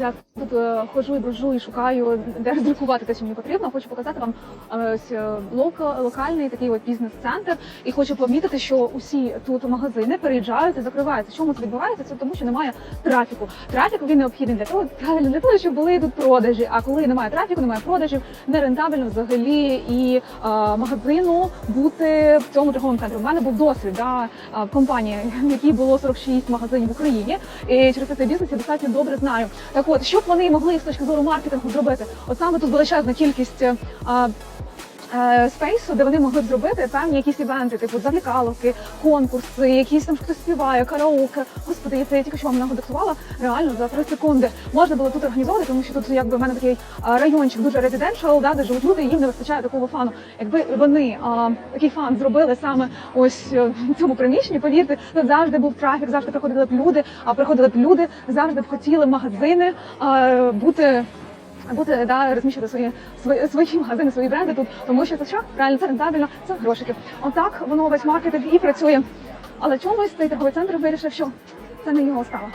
Я тут е, ходжу і брожу і шукаю, де роздрукувати те, що мені потрібно. Хочу показати вам е, ось е, локальний такий от бізнес-центр. І хочу помітити, що усі тут магазини переїжджають і закриваються. Чому це відбувається? Це тому, що немає трафіку. Трафік він необхідний для того, для того, щоб були тут продажі. А коли немає трафіку, немає продажів, не рентабельно взагалі і е, магазину бути в цьому торговому центрі. У мене був досвід да, в компанії, в якій було 46 магазинів в Україні. І через цей бізнес я достатньо добре знаю. Так от, що б вони могли з точки зору маркетингу зробити? От саме тут величезна кількість. е, а, Спейсу, де вони могли б зробити певні якісь івенти, типу завлікаловки, конкурси, якісь там хтось співає, караоке. Господи, я це я тільки що вам нагодексувала реально за 3 секунди. Можна було тут організовувати, тому що тут якби в мене такий райончик дуже резиденшал, да, де живуть люди, і їм не вистачає такого фану. Якби вони а, такий фан зробили саме ось е, в цьому приміщенні, повірте, тут завжди був трафік, завжди приходили б люди, а приходили б люди, завжди б хотіли магазини а, бути бути да розміщувати свої свої свої магазини, свої бренди тут, тому що це що правильно це рентабельно, це грошики. Отак воно весь маркетинг і працює. Але чомусь цей торговий центр вирішив, що це не його справа.